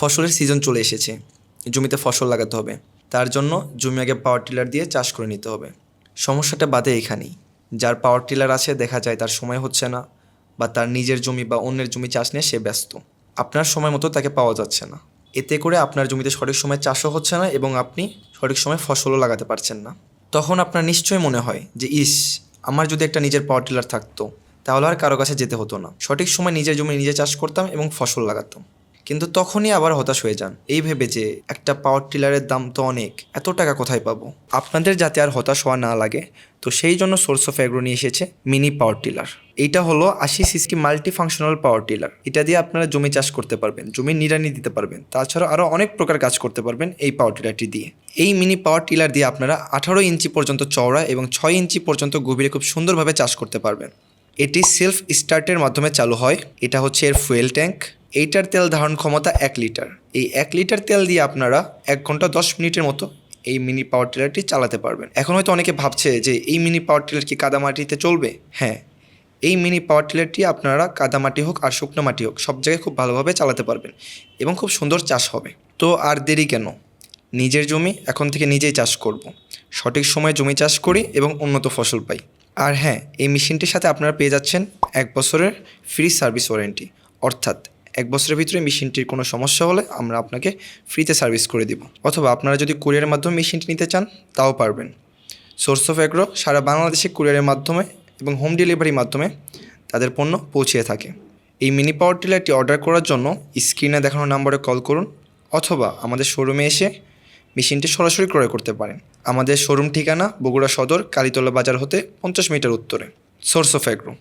ফসলের সিজন চলে এসেছে। জমিতে ফসল লাগাতে হবে। তার জন্য জমি আগে পাওয়ার টিলার দিয়ে চাষ করে নিতে হবে। সমস্যাটা বাদে এখানেই। যার পাওয়ার টিলার আছে, দেখা যায় তার সময় হচ্ছে না বা তার নিজের জমি বা অন্যের জমি চাষ নিয়ে সে ব্যস্ত। আপনার সময় মতো তাকে পাওয়া যাচ্ছে না। এতে করে আপনার জমিতে সঠিক সময় চাষও হচ্ছে না এবং আপনি সঠিক সময় ফসলও লাগাতে পারছেন না। তখন আপনার নিশ্চয়ই মনে হয় যে, ইস, আমার যদি একটা নিজের পাওয়ার টিলার থাকতো, তাহলে আর কারও কাছে যেতে হতো না। সঠিক সময় নিজের জমি নিজে চাষ করতাম এবং ফসল লাগাতাম। কিন্তু তখনই আবার হতাশ হয়ে যান। এই ভেবে যে, একটা পাওয়ার টিলারের দাম তো অনেক, এত টাকা কোথায় পাবো? আপনাদের যাতে আর হতাশ হওয়া না লাগে, তো সেই জন্য সোর্স অফ অ্যাগ্রো নিয়ে এসেছে মিনি পাওয়ার টিলার এইটা হলো আশি CC multi functional power tiller এটা দিয়ে আপনারা জমি চাষ করতে পারবেন জমি নিড়ানি দিতে পারবেন। তাছাড়া আরও অনেক প্রকার কাজ করতে পারবেন এই পাওয়ার টিলারটি দিয়ে। এই মিনি পাওয়ার টিলার দিয়ে আপনারা আঠারো ইঞ্চি পর্যন্ত চওড়া এবং ছয় ইঞ্চি পর্যন্ত গভীরে খুব সুন্দরভাবে চাষ করতে পারবেন। এটি সেলফ স্টার্টের মাধ্যমে চালু হয়। এটা হচ্ছে এর ফুয়েল ট্যাঙ্ক এইটার তেল ধারণ ক্ষমতা এক লিটার। এই এক লিটার তেল দিয়ে আপনারা এক ঘণ্টা দশ মিনিটের মতো এই মিনি পাওয়ার টিলারটি চালাতে পারবেন। এখন হয়তো অনেকে ভাবছে যে এই মিনি পাওয়ার টিলার কি কাদামাটিতে চলবে? হ্যাঁ এই মিনি পাওয়ার টিলারটি আপনারা কাদামাটি হোক আর শুকনো মাটি হোক সব জায়গায় খুব ভালোভাবে চালাতে পারবেন এবং খুব সুন্দর চাষ হবে। তো আর দেরি কেন? নিজের জমি এখন থেকে নিজেই চাষ করব। সঠিক সময়ে জমি চাষ করি এবং উন্নত ফসল পাই। আর হ্যাঁ এই মেশিনটির সাথে আপনারা পেয়ে যাচ্ছেন এক বছরের ফ্রি সার্ভিস ওয়ারেন্টি অর্থাৎ এক বছরের ভিতরে মেশিনটির কোনো সমস্যা হলে আমরা আপনাকে ফ্রিতে সার্ভিস করে দিব। অথবা আপনারা যদি কুরিয়ারের মাধ্যমে মেশিনটি নিতে চান, তাও পারবেন। সোর্স অফ অ্যাগ্রো সারা বাংলাদেশে কুরিয়ারের মাধ্যমে এবং হোম ডেলিভারির মাধ্যমে তাদের পণ্য পৌঁছিয়ে থাকে। এই মিনি পাওয়ার টিলারটি অর্ডার করার জন্য স্ক্রিনে দেখানো নাম্বারে কল করুন অথবা আমাদের শোরুমে এসে মেশিনটি সরাসরি ক্রয় করতে পারেন। আমাদের শোরুম ঠিকানা বগুড়া সদর, কালীতলা বাজার হতে পঞ্চাশ মিটার উত্তরে। Source of agro.